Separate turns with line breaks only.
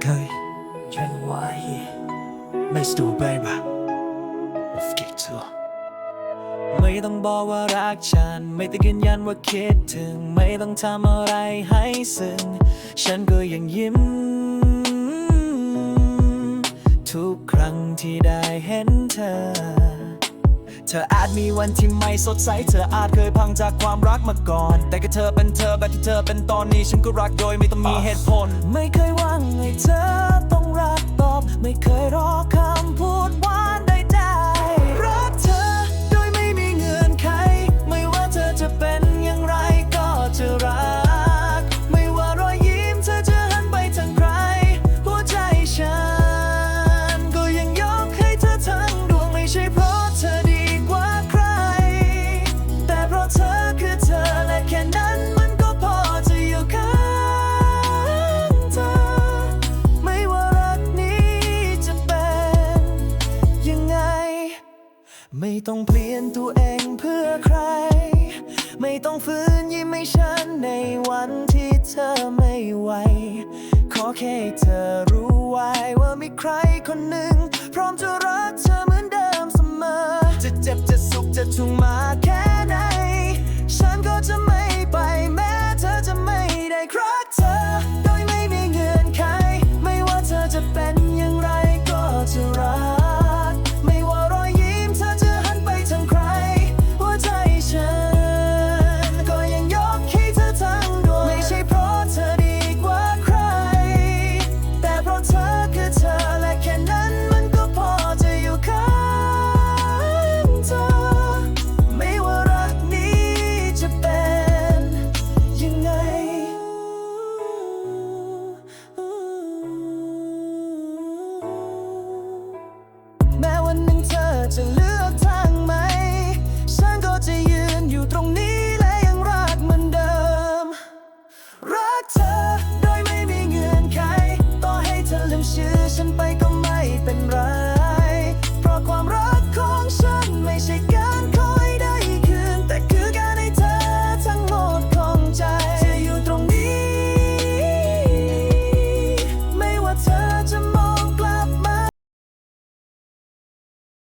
Kai Januari Nice to baby Let's get to ไม่ต้องบอกว่ารักฉัน ไม่ต้องยืนยันว่าคิดถึง ไม่ต้องทำอะไรให้ซึ้ง ฉันก็ยังยิ้ม ทุกครั้งที่ได้เห็นเธอ เธออาจมีวันที่ไม่สดใส เธออาจเคยพังจากความรักมาก่อน แต่ก็เธอเป็นเธอแบบที่เธอเป็นตอนนี้ ฉันก็รักโดยไม่ต้องมีเหตุผล ไม่เคยหวังให้เธอต้องรักตอบ ไม่เคยรอเขา ไม่ต้องเปลี่ยนตัวเองเพื่อใคร ไม่ต้องฝืนยิ้มให้ฉันในวันที่เธอไม่ไหว ขอแค่เธอรู้ไว้ว่ามีใครคนหนึ่ง พร้อมจะรัก มชื่อฉันไป